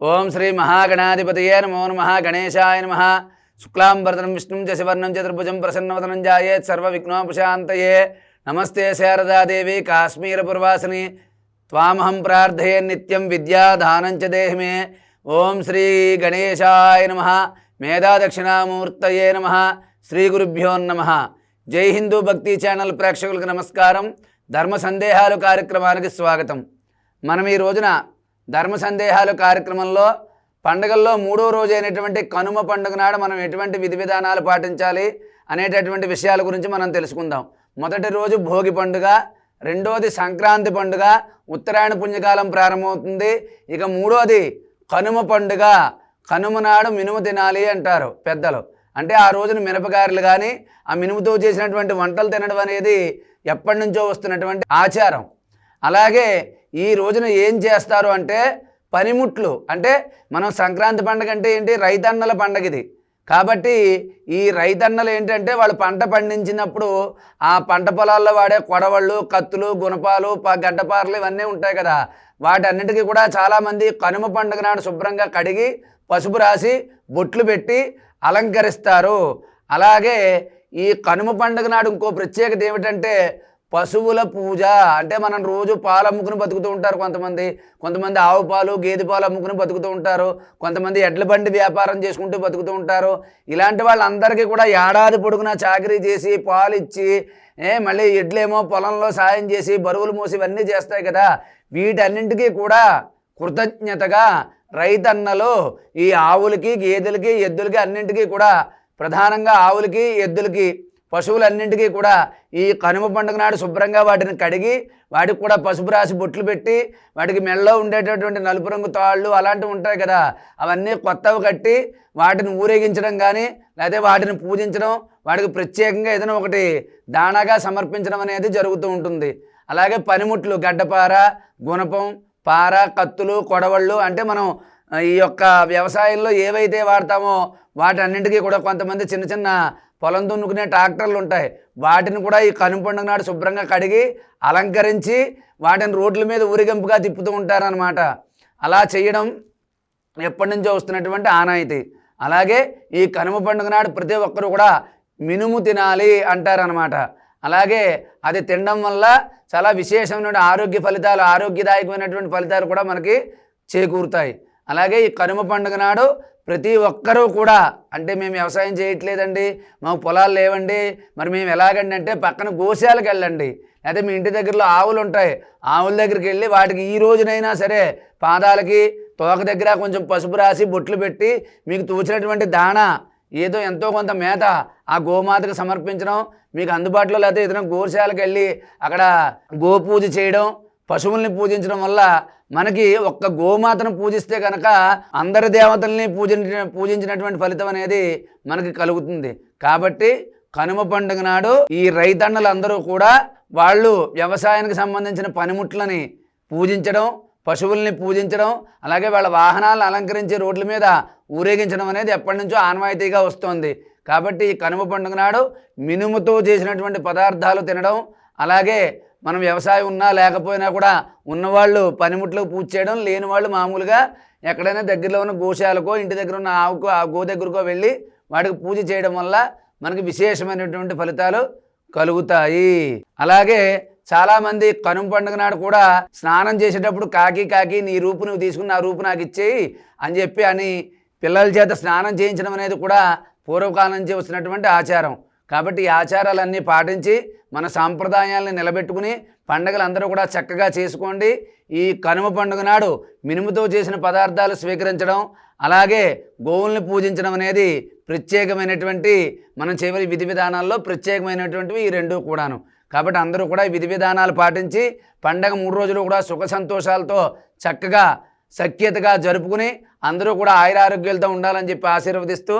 ఓం శ్రీ మహాగణాధిపతయే నమో నమ గణేశాయ నమ. శుక్లాంబరతనం విష్ణుం చ శివర్ణం చతుర్భుజం ప్రసన్నవదనం జాయేత్ సర్వవిఘ్నోపశాంతయే. నమస్తే శారదాదేవి కాశ్మీరపురవాసిని త్వామహం ప్రార్థయే నిత్యం విద్యాదానం చ దేహి మే ఓం శ్రీ గణేశాయ నమ. మేధాదక్షిణామూర్తయే నమ. శ్రీ గురుభ్యో నమ. జై హిందూ భక్తి ఛానల్ ప్రేక్షకులకు నమస్కారం. ధర్మ సందేహాలు కార్యక్రమానికి స్వాగతం. మనం ఈ రోజున ధర్మ సందేహాలు కార్యక్రమంలో పండుగల్లో మూడో రోజు అయినటువంటి కనుమ పండుగ నాడు మనం ఎటువంటి విధి విధానాలు పాటించాలి అనేటటువంటి విషయాల గురించి మనం తెలుసుకుందాం. మొదటి రోజు భోగి పండుగ రెండోది సంక్రాంతి పండుగ ఉత్తరాయణ పుణ్యకాలం ప్రారంభమవుతుంది. ఇక మూడోది కనుమ పండుగ. కనుమ నాడు మినుము తినాలి అంటారు పెద్దలు. అంటే ఆ రోజున మినపకారులు కానీ ఆ మినుముతో చేసినటువంటి వంటలు తినడం అనేది ఎప్పటి నుంచో వస్తున్నటువంటి ఆచారం. అలాగే ఈ రోజున ఏం చేస్తారు అంటే పనిముట్లు అంటే మనం సంక్రాంతి పండుగ అంటే ఏంటి? రైతన్నల పండగ ఇది కాబట్టి ఈ రైతన్నలు ఏంటంటే వాళ్ళు పంట పండించినప్పుడు ఆ పంట పొలాల్లో వాడే కొడవళ్ళు కత్తులు గుణపాలు గడ్డపారలు ఇవన్నీ ఉంటాయి కదా. వాటన్నిటికీ కూడా చాలామంది కనుమ పండుగ నాడు శుభ్రంగా కడిగి పసుపు రాసి బొట్లు పెట్టి అలంకరిస్తారు. అలాగే ఈ కనుమ పండుగ నాడు ఇంకో ప్రత్యేకత ఏమిటంటే పశువుల పూజ. అంటే మనం రోజు పాలు అమ్ముకుని బతుకుతూ ఉంటారు కొంతమంది. కొంతమంది ఆవు పాలు గేదె పాలు అమ్ముకుని బతుకుతూ ఉంటారు. కొంతమంది ఎడ్ల బండి వ్యాపారం చేసుకుంటూ బతుకుతూ ఉంటారు. ఇలాంటి వాళ్ళందరికీ కూడా ఏడాది పొడుగునా చాకరీ చేసి పాలు ఇచ్చి మళ్ళీ ఎడ్లేమో పొలంలో సాయం చేసి బరువులు మోసి ఇవన్నీ చేస్తాయి కదా. వీటన్నింటికీ కూడా కృతజ్ఞతగా రైతన్నలు ఈ ఆవులకి గేదెలకి ఎద్దులకి అన్నింటికీ కూడా ప్రధానంగా ఆవులకి ఎద్దులకి పశువులన్నింటికీ కూడా ఈ కనుమ పండుగ నాడు శుభ్రంగా వాటిని కడిగి వాటికి కూడా పసుపు రాసి బొట్లు పెట్టి వాటికి మెళ్ళలో ఉండేటటువంటి నలుపు రంగు తాళ్ళు అలాంటివి ఉంటాయి కదా అవన్నీ కొత్తవి కట్టి వాటిని ఊరేగించడం కానీ లేదా వాటిని పూజించడం వాటికి ప్రత్యేకంగా ఏదైనా ఒకటి దానాగా సమర్పించడం అనేది జరుగుతూ ఉంటుంది. అలాగే పనిముట్లు గడ్డపార గుణపం పార కత్తులు కొడవళ్ళు అంటే మనం ఈ యొక్క వ్యవసాయంలో ఏవైతే వాడతామో వాటన్నింటికీ కూడా కొంతమంది చిన్న చిన్న పొలం దున్నుకునే ట్రాక్టర్లు ఉంటాయి. వాటిని కూడా ఈ కనుపండుగ నాడు శుభ్రంగా కడిగి అలంకరించి వాటిని రోడ్ల మీద ఊరిగింపుగా తిప్పుతూ ఉంటారనమాట అలా చేయడం ఎప్పటి నుంచో వస్తున్నటువంటి ఆనాయితీ. అలాగే ఈ కనుమ పండుగ నాడు ప్రతి ఒక్కరు కూడా మినుము తినాలి అంటారనమాట అలాగే అది తినడం వల్ల చాలా విశేషమైన ఆరోగ్య ఫలితాలు ఆరోగ్యదాయకమైనటువంటి ఫలితాలు కూడా మనకి చేకూరుతాయి. అలాగే ఈ కనుమ పండుగ నాడు ప్రతి ఒక్కరూ కూడా అంటే మేము వ్యవసాయం చేయట్లేదండి మాకు పొలాలు లేవండి మరి మేము ఎలాగండి అంటే పక్కన గోశాలకు వెళ్ళండి. లేకపోతే మీ ఇంటి దగ్గరలో ఆవులు ఉంటాయి ఆవుల దగ్గరికి వెళ్ళి వాటికి ఈ రోజునైనా సరే పాదాలకి తోక దగ్గర కొంచెం పసుపు రాసి బొట్లు పెట్టి మీకు తూచినటువంటి దాణా ఏదో ఎంతో కొంత మేత ఆ గోమాతకు సమర్పించడం మీకు అందుబాటులో లేకపోతే ఏదైనా గోశాలకు వెళ్ళి అక్కడ గోపూజ చేయడం పశువుల్ని పూజించడం వల్ల మనకి ఒక్క గోమాతను పూజిస్తే కనుక అందరి దేవతల్ని పూజించిన పూజించినటువంటి ఫలితం అనేది మనకి కలుగుతుంది. కాబట్టి కనుమ పండుగ నాడు ఈ రైతన్నలందరూ కూడా వాళ్ళు వ్యవసాయానికి సంబంధించిన పనిముట్లని పూజించడం పశువుల్ని పూజించడం అలాగే వాళ్ళ వాహనాలను అలంకరించి రోడ్ల మీద ఊరేగించడం అనేది ఎప్పటి నుంచో ఆనవాయితీగా వస్తోంది. కాబట్టి ఈ కనుమ పండుగ నాడు మినుముతో చేసినటువంటి పదార్థాలు తినడం అలాగే మనం వ్యవసాయం ఉన్నా లేకపోయినా కూడా ఉన్నవాళ్ళు పనిముట్లకు పూజ చేయడం లేని వాళ్ళు మామూలుగా ఎక్కడైనా దగ్గరలో ఉన్న గోశాలకో ఇంటి దగ్గర ఉన్న ఆవుకో ఆ గో దగ్గరకో వెళ్ళి వాటికి పూజ చేయడం వల్ల మనకి విశేషమైనటువంటి ఫలితాలు కలుగుతాయి. అలాగే చాలామంది కనుమ పండుగ నాడు కూడా స్నానం చేసేటప్పుడు కాకి కాకి నీ రూపు నువ్వు తీసుకుని నా రూపు నాకు ఇచ్చేయి అని చెప్పి అని పిల్లల చేత స్నానం చేయించడం అనేది కూడా పూర్వకాలం నుంచి వస్తున్నటువంటి ఆచారం. కాబట్టి ఈ ఆచారాలన్నీ పాటించి మన సాంప్రదాయాలను నిలబెట్టుకుని పండుగలు అందరూ కూడా చక్కగా చేసుకోండి. ఈ కనుమ పండుగ నాడు మినుముతో చేసిన పదార్థాలు స్వీకరించడం అలాగే గోవుల్ని పూజించడం అనేది ప్రత్యేకమైనటువంటి మనం చేయవలసిన విధి విధానాల్లో ప్రత్యేకమైనటువంటివి ఈ రెండు కూడాను. కాబట్టి అందరూ కూడా ఈ విధి విధానాలు పాటించి పండగ మూడు రోజులు కూడా సుఖ సంతోషాలతో చక్కగా సఖ్యతగా జరుపుకుని అందరూ కూడా ఆయురారోగ్యాలతో ఉండాలని చెప్పి ఆశీర్వదిస్తూ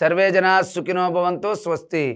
సర్వేజన సుఖినోభవంతో స్వస్తి.